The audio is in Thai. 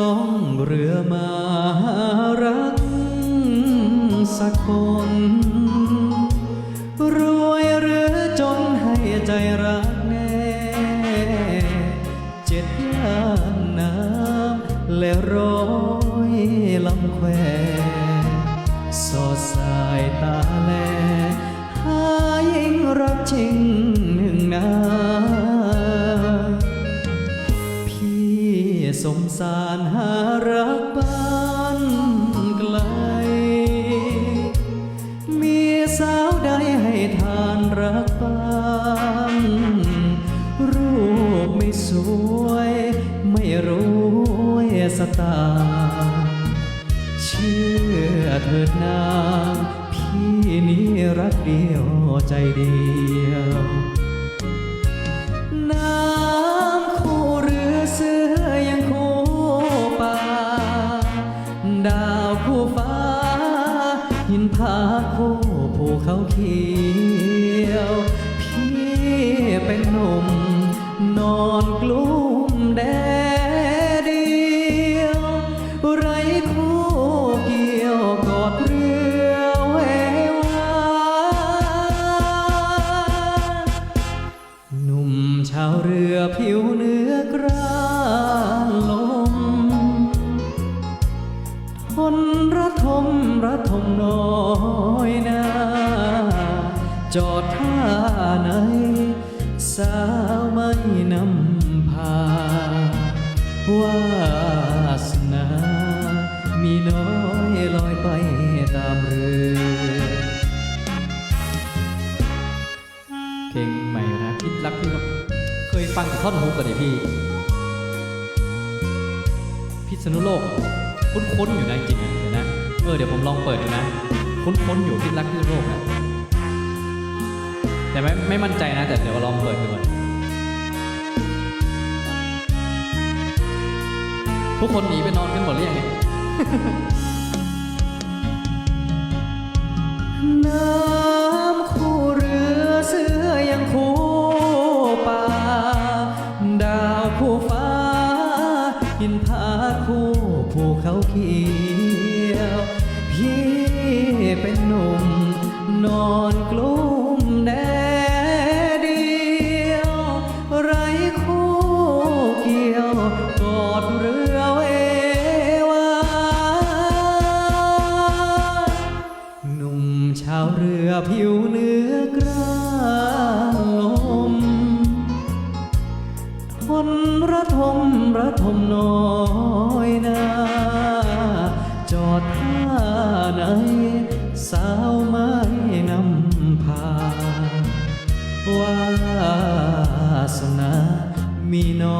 ลองเรือมาหารักสักคนรวยหรือจนให้ใจรักแน่เจ็ดย่านน้ำและร้อยลำแควสอดสายตาแลหายิ่งรักจริงหนึ่งนา สงสารหารักบ้านไกล มีสาวใดให้ทานรักบ้างรูปไม่สวย ไม่รวยสตา เชื่อเถิดนางพี่นี้รักเดียวใจเดียว ฟ้า หินผาคู่ภูเขาเขียว พี่เป็นหนุ่ม นอนกลุ้มแดดเดียว ไรคู่เกี่ยวกอดเรือแวววาหนุ่มชาวเรือผิวเนื้อ จอดท่าไหน สาวไม่นำพาวาสนา มีน้อยลอยไปตามเรือเพลงใหม่นะพิษรักพี่นกเคยฟังแต่ท่อนฮุกกันดิพี่ พิษณุโลก คุ้นๆอยู่นะจริงๆอะเดี๋ยวนะเออเดี๋ยวผมลองเปิดดูนะ คุ้นๆอยู่พิษรักพิษณุโลกนะ แต่ไม่ไม่มั่นใจนะ แต่เดี๋ยวลองเปิดดูก่อนทุกคนหนีไปนอนกันหมดหรือยังเนี่ยน้ำคู่เรือเสือยังคู่ป่า ดาวคู่ฟ้า หินผาคู่ภูเขาเขียว พี่เป็นหนุ่มนอนกลุ้ม ชาวเรือผิวเนื้อกร้านลม ทนระทมระทมน้อยนาจอดท่าไหนสาวไม่นำพาวาสนามีน้อย